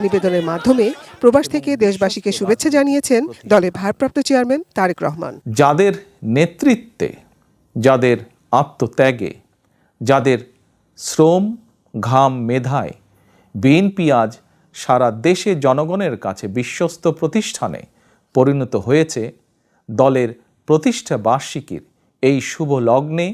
নিবেদনের মাধ্যমে প্রবাস থেকে দেশবাসীকে শুভেচ্ছা জানিয়েছেন দলের ভারপ্রাপ্ত চেয়ারম্যান তারেক রহমান। যাদের নেতৃত্বে, যাদের আত্মত্যাগে, যাদের শ্রম ঘাম মেধায় বিএনপি আজ সারা দেশে জনগণের কাছে বিশ্বস্ত প্রতিষ্ঠানে পরিণত হয়েছে, দলের প্রতিষ্ঠা বার্ষিকীর এই শুভ লগ্নে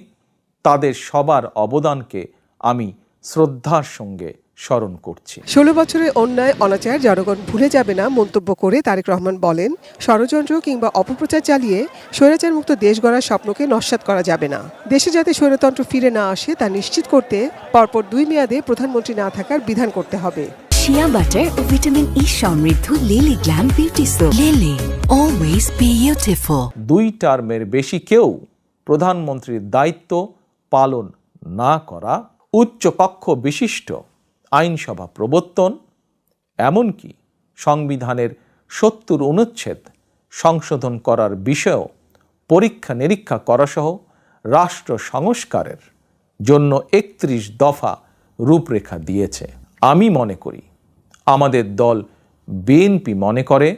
তাদের সবার অবদানকে আমি শ্রদ্ধার সঙ্গে স্মরণ করছি। ষোলো বছরের অন্যায় অনাচার জনগণ ভুলে যাবে না মন্তব্য করে তারেক রহমান বলেন ষড়যন্ত্র কিংবা অপপ্রচার চালিয়ে স্বৈরাচার মুক্ত দেশ গড়ার স্বপ্নকে নস্যাৎ করা যাবে না। দেশে যাতে স্বৈরতন্ত্র ফিরে না আসে তা নিশ্চিত করতে পরপর দুই মেয়াদে প্রধানমন্ত্রী না থাকার বিধান করতে হবে। শিয়া বাটার ও ভিটামিন ই সমৃদ্ধ Lily glam beauty soap Lily always beautiful দুই টার্মের বেশি কেউ প্রধানমন্ত্রীর দায়িত্ব পালন না করা উচ্চকক্ষ বিশিষ্ট। আইনসভা প্রবর্তন, এমনকি সংবিধানের সত্তর অনুচ্ছেদ সংশোধন করার বিষয়েও পরীক্ষা নিরীক্ষা করাসহ রাষ্ট্র সংস্কারের জন্য একত্রিশ দফা রূপরেখা দিয়েছে। আমি মনে করি, আমাদের দল বিএনপি মনে করে,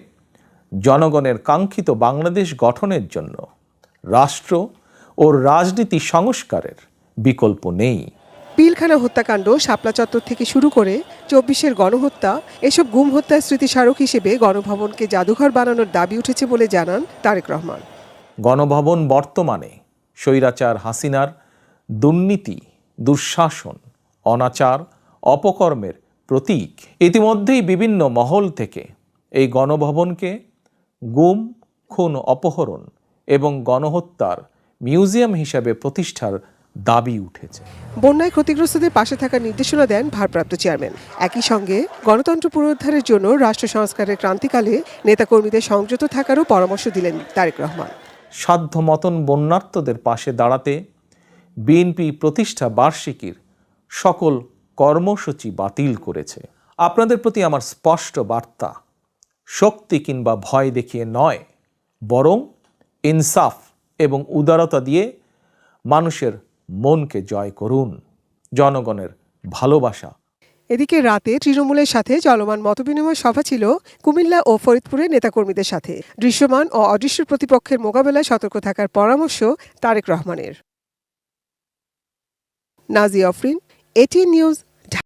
জনগণের কাঙ্ক্ষিত বাংলাদেশ গঠনের জন্য রাষ্ট্র ও রাজনীতি সংস্কারের বিকল্প নেই। পিলখানা হত্যাকাণ্ড শাপলা চত্বর থেকে শুরু করে চব্বিশের গণহত্যা, এসব গুম হত্যার স্মৃতিস্মারক হিসেবে গণভবনকে জাদুঘর বানানোর দাবি উঠেছে বলে জানান তারেক রহমান। গণভবন বর্তমানে স্বৈরাচার হাসিনার দুর্নীতি, দুঃশাসন, অনাচার, অপকর্মের প্রতীক। ইতিমধ্যেই বিভিন্ন মহল থেকে এই গণভবনকে গুম, খুন, অপহরণ এবং গণহত্যার মিউজিয়াম হিসাবে প্রতিষ্ঠার দাবি উঠেছে। বন্যায় ক্ষতিগ্রস্তদের পাশে থাকার নির্দেশনা দেন ভারপ্রাপ্ত চেয়ারম্যান। একই সঙ্গে গণতন্ত্র পুনরুদ্ধারের জন্য রাষ্ট্র সংস্কারের ক্রান্তিকালে নেতাকর্মীদের সংযত থাকারও পরামর্শ দিলেন তারেক রহমান। সাধ্য মতন বন্যার্তদের পাশে দাঁড়াতে বিএনপি প্রতিষ্ঠা বার্ষিকীর সকল কর্মসূচি বাতিল করেছে। আপনাদের প্রতি আমার স্পষ্ট বার্তা শক্তি কিংবা ভয় দেখিয়ে নয় বরং ইনসাফ এবং উদারতা দিয়ে মানুষের মনকে জয় করুন। জনগণের ভালোবাসা। এদিকে রাতে তৃণমূলের সাথে চলমান মতবিনিময় সভা ছিল কুমিল্লা ও ফরিদপুরের নেতাকর্মীদের সাথে। দৃশ্যমান ও অদৃশ্য প্রতিপক্ষের মোকাবেলায় সতর্ক থাকার পরামর্শ তারেক রহমানের। নাজি অফরিন এটি নিউজ